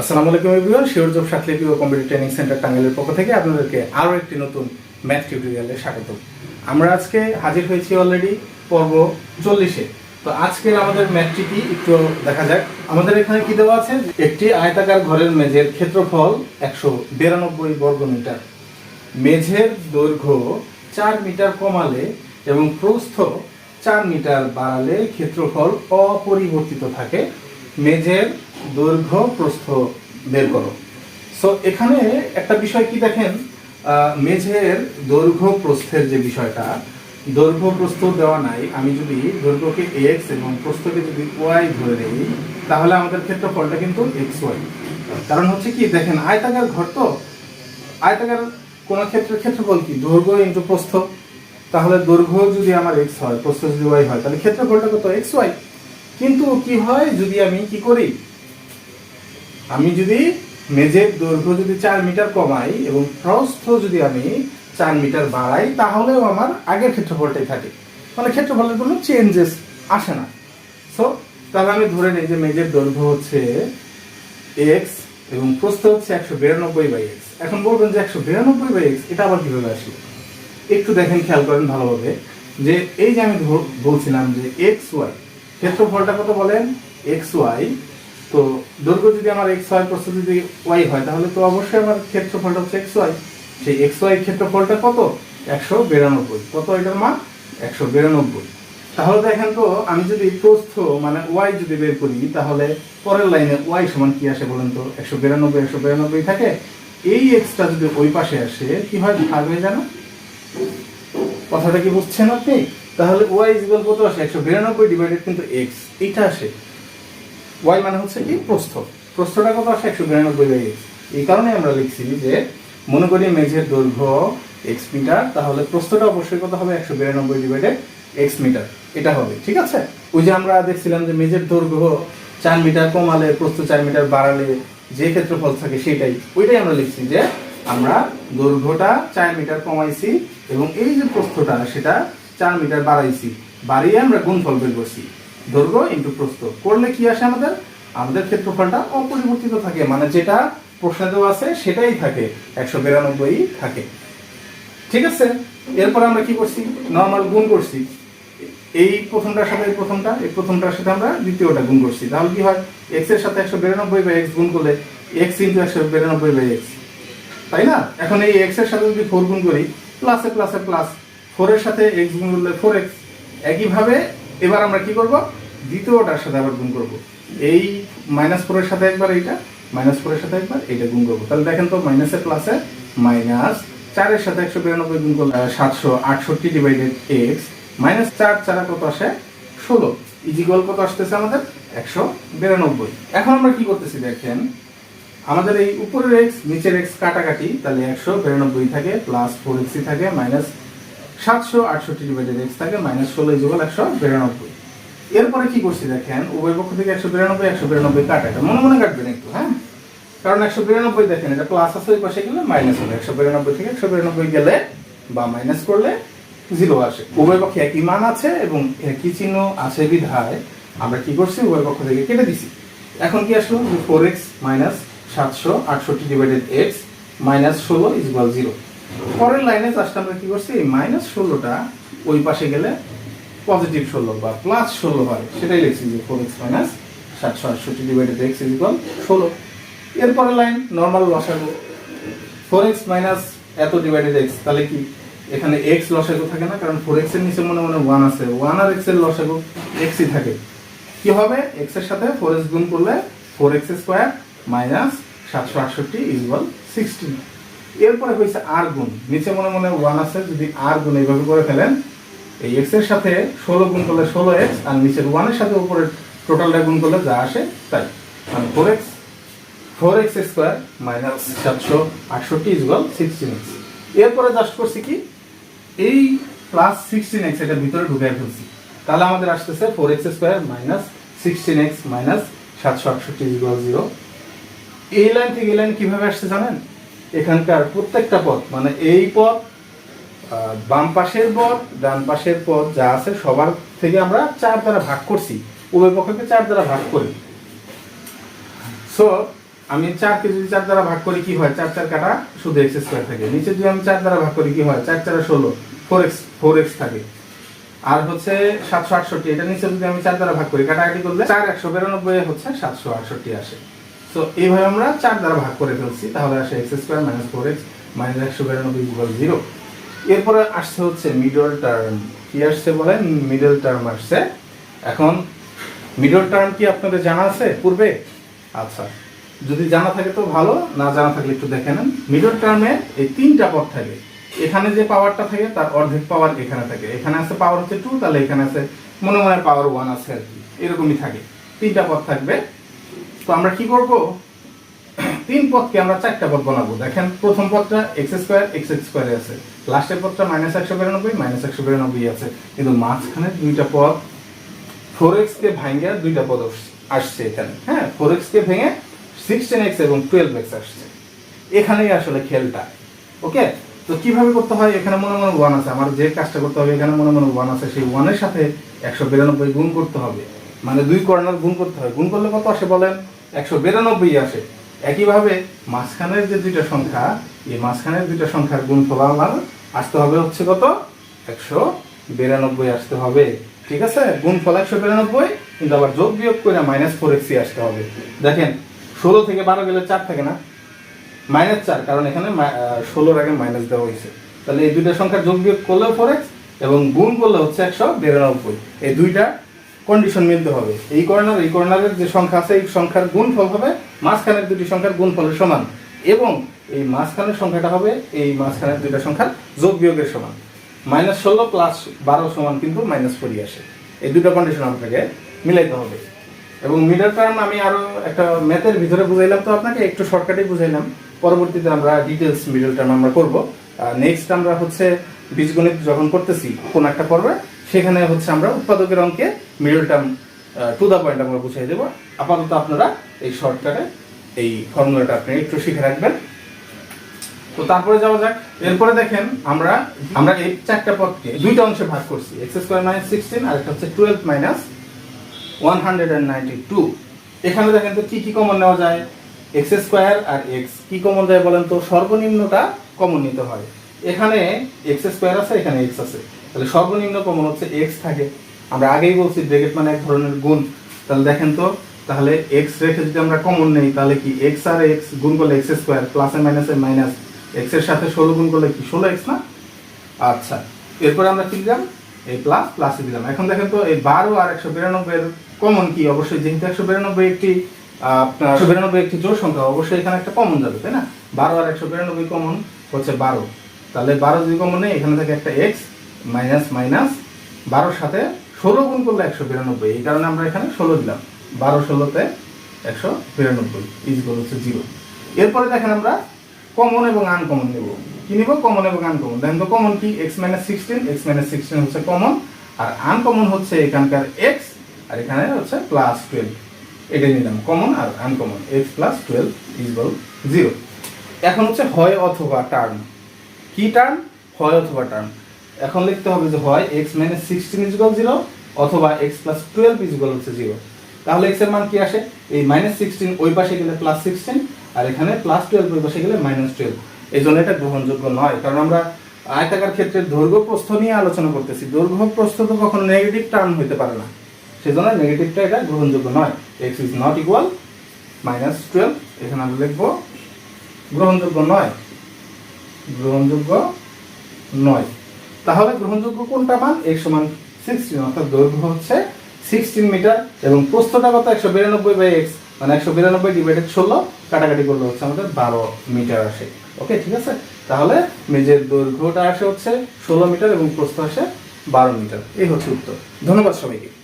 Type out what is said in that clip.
আসসালামু আলাইকুম everyone, sure job ও কম্পিউটার ট্রেনিং সেন্টার টাঙ্গাইলের পক্ষ থেকে আপনাদেরকে আরও একটি নতুন ম্যাথ টিউটোরিয়ালে স্বাগত। আমরা আজকে হাজির হয়েছি অলরেডি পর্ব চল্লিশে। তো আজকের আমাদের ম্যাথটি কি একটু দেখা যাক। আমাদের এখানে কি দেওয়া আছে? একটি আয়তাকার ঘরের মেঝের ক্ষেত্রফল একশো বিরানব্বই বর্গ মিটার। মেঝের দৈর্ঘ্য চার মিটার কমালে এবং প্রস্থ চার মিটার বাড়ালে ক্ষেত্রফল অপরিবর্তিত থাকে। মেঝের দৈর্ঘ্য প্রস্থ বের করো। সো এখানে একটা বিষয় কি দেখেন? মেঝের দৈর্ঘ্য প্রস্থের যে বিষয়টা, দৈর্ঘ্য প্রস্থ দেওয়া নাই, আমি যদি দৈর্ঘ্যকে এক্স এবং প্রস্থকে যদি ওয়াই ধরে দিই তাহলে আমাদের ক্ষেত্রফলটা কিন্তু এক্স ওয়াই কারণ হচ্ছে কি, দেখেন, আয়তাকার ঘর তো, আয়তাকার কোন ক্ষেত্রের ক্ষেত্রফল কি? দৈর্ঘ্য ইন্টু প্রস্থ। তাহলে দৈর্ঘ্য যদি আমার এক্স হয়, প্রস্থ যদি ওয়াই হয়, তাহলে ক্ষেত্রফলটা কত? এক্স ওয়াই কিন্তু কি হয়, যদি আমি কি করি? আমি যদি মেঝের দৈর্ঘ্য যদি চার মিটার কমাই এবং প্রস্থ যদি আমি চার মিটার বাড়াই, তাহলেও আমার আগের ক্ষেত্রফলটাই থাকে। মানে ক্ষেত্রফলের কোনো চেঞ্জেস আসে না। সো তাহলে আমি ধরে নিই যে মেঝের দৈর্ঘ্য হচ্ছে এক্স এবং প্রস্থ হচ্ছে একশো বিরানব্বই বাই এক্স এখন বলবেন যে একশো বিরানব্বই বাই এক্স এটা আবার কীভাবে আসলো? একটু দেখেন, খেয়াল করেন ভালোভাবে। যে এই যে আমি বলছিলাম যে এক্স ওয়াই ক্ষেত্রফলটা কত বলেন? এক্স ওয়াই তো দৈর্ঘ্য যদি আমার এক্স ওয়াই প্রস্থ যদি ওয়াই হয়, তাহলে তো অবশ্যই আমার ক্ষেত্রফলটা হচ্ছে এক্স ওয়াই সেই এক্স ওয়াই ক্ষেত্রফলটা কত? একশো বিরানব্বই। কত এটার মান? একশো বিরানব্বই। তাহলে দেখেন তো, আমি যদি প্রস্থ মানে ওয়াই যদি বের করি, তাহলে পরের লাইনে ওয়াই সমান কি আসে বলেন তো? একশো বিরানব্বই একশো বিরানব্বই থাকে। এই এক্সটা যদি ওই পাশে আসে কি হয় ভাগ হয়ে যায় না? কথাটা কি বুঝছেন আপনি? তাহলে ওয়াই ইজ ইকুয়াল কত আসে? একশো বিরানব্বই ডিভাইডেড কিন্তু এক্স এইটা আসে। ওয়াই মানে হচ্ছে কি? প্রস্থ। প্রস্থটা কত আসে? একশো বিরানব্বই বাই এক্স এই কারণে আমরা লিখছি যে মনে করি মেঝের দৈর্ঘ্য এক্স মিটার তাহলে প্রস্থটা অবশ্যই কত হবে? একশো বিরানব্বই ডিভাইডেড এক্স মিটার এটা হবে, ঠিক আছে? ওই যে আমরা দেখছিলাম যে মেঝের দৈর্ঘ্য চার মিটার কমালে, প্রস্থ চার মিটার বাড়ালে যে ক্ষেত্রফল থাকে সেটাই। ওইটাই আমরা লিখছি যে আমরা দৈর্ঘ্যটা চার মিটার কমাইছি এবং এই যে প্রস্থটা, সেটা চার মিটার বাড়াইছি। বাড়িয়ে আমরা গুণফল বের করছি। দৈর্ঘ্য ইন্টু প্রস্থ। করলে কি আসে আমাদের? আমাদের ক্ষেত্রফলটা অপরিবর্তিত থাকে। মানে যেটা প্রশ্নে দেওয়া আছে, সেটাই থাকে। একশো বিরানব্বই থাকে। ঠিক আছে? এরপর আমরা কি করছি? নর্মাল গুণ করছি। এই প্রথমটার সাথে এই প্রথমটা, এই প্রথমটার সাথে আমরা দ্বিতীয়টা গুণ করছি। তাহলে কি হয়? এক্সের সাথে একশো বিরানব্বই বাই এক্স গুণ করলে এক্স ইন্টু একশো বিরানব্বই বাই এক্স তাই না? এখন এই এক্সের সাথে যদি ফোর গুণ করি প্লাসে প্লাসে প্লাস ফোর এর সাথে এক্স গুণ করলে ফোর এক্স একইভাবে, এবার আমরা কি করব? দ্বিতীয়টার সাথে আবার গুণ করব। এই মাইনাস ফোরের সাথে একবার এইটা মাইনাস ফোরের সাথে একবার এইটা গুণ করব। তাহলে দেখেন তো মাইনাসে প্লাসে মাইনাস চারের সাথে একশো বিরানব্বই গুণ করলে সাতশো আটষট্টি ডিভাইডেড এক্স মাইনাস চার চারা কত আসে? ষোলো। ইজিকল কত আসতেছে আমাদের? একশো বিরানব্বই। এখন আমরা কি করতেছি দেখেন, আমাদের এই উপরের এক্স নিচের এক্স কাটাকাটি, তাহলে একশো বিরানব্বই থাকে প্লাস ফোর এক্সি থাকে মাইনাস সাতশো আটষট্টি ডিভাইডেড এক্স থাকে মাইনাস ষোলো ইজুগাল একশো বিরানব্বই। এরপরে কি করছি দেখেন, উভয় পক্ষ থেকে একশো বিরানব্বই একশো বিরানব্বই কাটাটা মনে মনে কাটবেন একটু হ্যাঁ? কারণ একশো বিরানব্বই দেখেন, এটা প্লাস আছে ওই পাশে গেলে মাইনাস হবে। একশো বিরানব্বই থেকে একশো বিরানব্বই গেলে বা মাইনাস করলে জিরো আসে। উভয় পক্ষে একই মান আছে এবং একই চিহ্ন আছে বিধায় আমরা কি করছি, উভয় পক্ষ থেকে কেটে দিছি। এখন কি আসলো? ফোর এক্স মাইনাস সাতশো আটষট্টি ডিভাইডেড এক্স মাইনাস ষোলো ইজ জিরো পরের লাইনে জাস্ট আমরা কি করছি? মাইনাস ষোলোটা, ওই পাশে গেলে পজিটিভ ষোলো বা প্লাস ষোলো হয়। সেটাই লিখছি যে ফোর এক্স মাইনাস সাতশো আটষট্টি ডিভাইডেড এক্স ইজ ইকুয়াল ষোলো। এরপরের লাইন নর্মাল লসাগু। ফোর এক্স মাইনাস এত ডিভাইডেড এক্স তাহলে কি এখানে এক্স লসাগু থাকে না? কারণ ফোর এক্সের নিচে মনে মনে ওয়ান আছে। ওয়ান আর এক্সের লসাগু এক্সই থাকে। কি হবে? এক্সের সাথে ফোর এক্স গুণ করলে ফোর এক্স স্কোয়ার মাইনাস সাতশো আটষট্টি ইকুয়াল সিক্সটিন এরপরে হয়েছে আর গুণ। নিচে মনে মনে ওয়ান আছে, যদি আর গুণ এইভাবে করে ফেলেন, এই এক্সের সাথে ষোলো গুণ করলে ষোলো এক্স আর নিচের ওয়ানের সাথে উপরে টোটালটা গুণ করলে যা আসে তাই। মানে four x four x square minus সাতশো আটষট্টি ইজ ইজুয়াল সিক্সটিন এক্স এরপরে জাস্ট করছি কি? এই প্লাস সিক্সটিন এক্স এটা ভিতরে ঢুকে ফেলছি। তাহলে আমাদের আসতেছে four x square minus sixteen x minus সাতশো আটষট্টি ইজুয়াল জিরো এই লাইন থেকে এই লাইন কীভাবে আসছে জানেন? এখানকার প্রত্যেকটা পথ মানে এই পথ বাম পাশের পথ, ডান পাশের পথ, যা আছে সবার থেকে আমরা চার দ্বারা ভাগ করছি, উভয় পক্ষকে চার দ্বারা ভাগ করি। সো আমি চারকে যদি চার দ্বারা ভাগ করি, কি হয়? চার চার কাটা শুধু এক্স স্কোয়ার থাকে। নিচে যদি আমি চার দ্বারা ভাগ করি, কি হয়? চার চারা ষোলো ফোর এক্স ফোর এক্স থাকে। আর হচ্ছে সাতশো আটষট্টি, এটা নিচে যদি আমি চার দ্বারা ভাগ করি, কাটাকাটি করলে চার একশো বিরানব্বই হচ্ছে সাতশো আটষট্টি আসে। তো এইভাবে আমরা চার দ্বারা ভাগ করে ফেলছি, তাহলে আসে x square minus four x minus একশো বিরানব্বই ইকুয়াল জিরো এরপরে আসছে হচ্ছে মিডল টার্ম কি আসছে বলেন মিডল টার্ম আসছে। এখন মিডল টার্ম কি আপনাদের জানা আছে পূর্বে? আচ্ছা যদি জানা থাকে তো ভালো, না জানা থাকলে একটু দেখে নেন। মিডল টার্মে এই তিনটা পদ থাকে। এখানে যে পাওয়ারটা থাকে, তার অর্ধেক পাওয়ার এখানে থাকে। এখানে আছে পাওয়ার হচ্ছে টু তাহলে এখানে আছে, মনে মনে পাওয়ার ওয়ান আছে আর কি। এরকমই থাকে। তিনটা পদ থাকবে। তো আমরা কি করব? তিন পদকে আমরা চারটা পদ বানাবো। দেখেন, প্রথম পদটা এক্স স্কোয়ার এক্স এক্স স্কোয়ারে আছে। লাস্টের পদটা মাইনাস একশো বিরানব্বই মাইনাস একশো বিরানব্বই আছে। কিন্তু মাঝখানে দুইটা পদ ফোর এক্স কে ভাঙে দুইটা পদ আসছে এখানে। হ্যাঁ ফোর এক্স কে ভেঙে সিক্সটিন এক্স এবং টুয়েলভ এক্স আসছে। এখানেই আসলে খেলটা। ওকে? তো কীভাবে করতে হয়? এখানে মনে মনে ওয়ান আছে। আমার যে কাজটা করতে হবে, এখানে মনে মনে ওয়ান আছে। সেই ওয়ানের সাথে একশো বিরানব্বই গুণ করতে হবে। মানে দুই কর্নার গুণ করতে হয়। গুণ করলে কত আসে বলেন? একশো বিরানব্বই আসে। একইভাবে মাঝখানের যে দুইটা সংখ্যা, এই মাঝখানের দুইটা সংখ্যার গুণফল আমার আসতে হবে হচ্ছে কত? একশো বিরানব্বই আসতে হবে। ঠিক আছে? গুণফল একশো বিরানব্বই, কিন্তু আবার যোগ বিয়োগ করে মাইনাস ফোর এক্সি আসতে হবে। দেখেন, ষোলো থেকে বারো গেলে চার থাকে না? মাইনাস চার, কারণ এখানে ষোলোর আগে মাইনাস দেওয়া হয়েছে। তাহলে এই দুইটা সংখ্যা যোগ বিয়োগ করলেও ফোর এক্স এবং গুণ করলে হচ্ছে একশো বিরানব্বই। এই দুইটা কন্ডিশন মিলতে হবে। এই কর্নার এই কর্নারের যে সংখ্যা আছে, এই সংখ্যার গুণফল হবে মাঝখানের দুটি সংখ্যার গুণফলের সমান। এবং এই মাঝখানের সংখ্যাটা হবে এই মাঝখানের দুইটা সংখ্যার যোগ বিয়োগের সমান। মাইনাস ষোলো প্লাস বারো সমান কিন্তু মাইনাস ফোরই আসে। এই দুটো কন্ডিশন আপনাকে মিলাইতে হবে। এবং মিডল টার্ম আমি আরও একটা ম্যাথের ভিতরে বুঝাইলাম তো আপনাকে, একটু শর্টকাটে বুঝাইলাম। পরবর্তীতে আমরা ডিটেলস মিডল টার্ম আমরা করব। নেক্সট আমরা হচ্ছে বীজগণিত যখন করতেছি, কোন একটা পর্বে সেখানে হচ্ছে আমরা উৎপাদকের অঙ্কে middle term to the point আমরা বুঝিয়ে দেবো। আপাতত আপনারা এই শর্টকাটে এই ফর্মুলাটা আপনি একটু শিখে রাখবেন। তো তারপরে যাওয়া যাক। এরপরে দেখেন আমরা আমরা এই চারটা পদকে দুইটা অংশে ভাগ করছি। এক্স স্কোয়ার মাইনাস সিক্সটিন আর একটা হচ্ছে twelve minus one hundred and ninety two এখানে দেখেন তো কি কি কমন নেওয়া যায়? এক্স স্কোয়ার আর এক্স কি কমন যায় বলেন তো? সর্বনিম্নটা কমন নিতে হয়। এখানে এক্স স্কোয়ার আছে, এখানে এক্স আছে। তাহলে সর্বনিম্ন কমন হচ্ছে এক্স থাকে। আমরা আগেই বলছি ব্রেকেট মানে এক ধরনের গুণ। তাহলে দেখেন তো, তাহলে এক্স রেখে যদি আমরা কমন নেই, তাহলে কি এক্স আর এক্স গুণ করলে এক্স স্কোয়ার প্লাসে মাইনাসে মাইনাস এক্সের সাথে ষোলো গুণ করলে কি ষোলো এক্স না? আচ্ছা এরপরে আমরা কি দিলাম? এই প্লাস প্লাসে দিলাম। এখন দেখেন তো, এই বারো আর একশো বিরানব্বই এর কমন কি? অবশ্যই যেহেতু একশো বিরানব্বই একটি, আপনার একশো বিরানব্বই একটি জোর সংখ্যা, অবশ্যই এখানে একটা কমন যাবে, তাই না? বারো আর একশো বিরানব্বই কমন হচ্ছে বারো। তাহলে বারো যদি কমন নেই, এখানে থাকে একটা এক্স মাইনাস মাইনাস বারোর সাথে ষোলো গুণ করলে একশো বিরানব্বই। এই কারণে আমরা এখানে ষোলো দিলাম। বারো ষোলোতে একশো বিরানব্বই ইজগল হচ্ছে জিরো এরপরে দেখেন আমরা কমন এবং আনকমন নেব। কি নিব? কমন এবং আনকমন দেখেন তো কমন কি? X minus sixteen x minus sixteen হচ্ছে কমন আর আনকমন হচ্ছে এখানকার এক্স আর এখানে হচ্ছে প্লাস টুয়েলভ এটা নিলাম common R uncommon x plus twelve is equal zero এখন হচ্ছে হয় অথবা টার্ম কি টার্ম হয় অথবা টার্ম এখন লিখতে হবে যে হয় x minus sixteen is equal zero অথবা x plus twelve is equal হচ্ছে জিরো তাহলে এক্সের মান কি আসে? এই মাইনাস সিক্সটিন ওই পাশে গেলে প্লাস সিক্সটিন আর এখানে প্লাস টুয়েলভ ওই পাশে গেলে মাইনাস টুয়েলভ এই জন্য এটা গ্রহণযোগ্য নয়, কারণ আমরা আয়তাকার ক্ষেত্রে দৈর্ঘ্য প্রস্থ নিয়ে আলোচনা করতেছি। দৈর্ঘ্য প্রস্থ তো কখনো নেগেটিভ টার্ম হতে পারে না। সেজন্য নেগেটিভটা এটা গ্রহণযোগ্য নয়। X is not equal minus twelve এখানে আমরা লিখব গ্রহণযোগ্য নয়। গ্রহণযোগ্য নয়। তাহলে গ্রহণযোগ্য কোনটা মান? এক্স সমান সিক্সটিন অর্থাৎ দৈর্ঘ্য হচ্ছে সিক্সটিন মিটার এবং প্রস্থটা কত? একশো বিরানব্বই বাই এক্স মানে একশো বিরানব্বই ডিভাইডেড ষোলো, কাটাকাটি করলে হচ্ছে আমাদের বারো মিটার আসে। ওকে ঠিক আছে? তাহলে মেজের দৈর্ঘ্যটা আসে হচ্ছে ষোলো মিটার এবং প্রস্থ আসে বারো মিটার এই হচ্ছে উত্তর। ধন্যবাদ সবাইকে।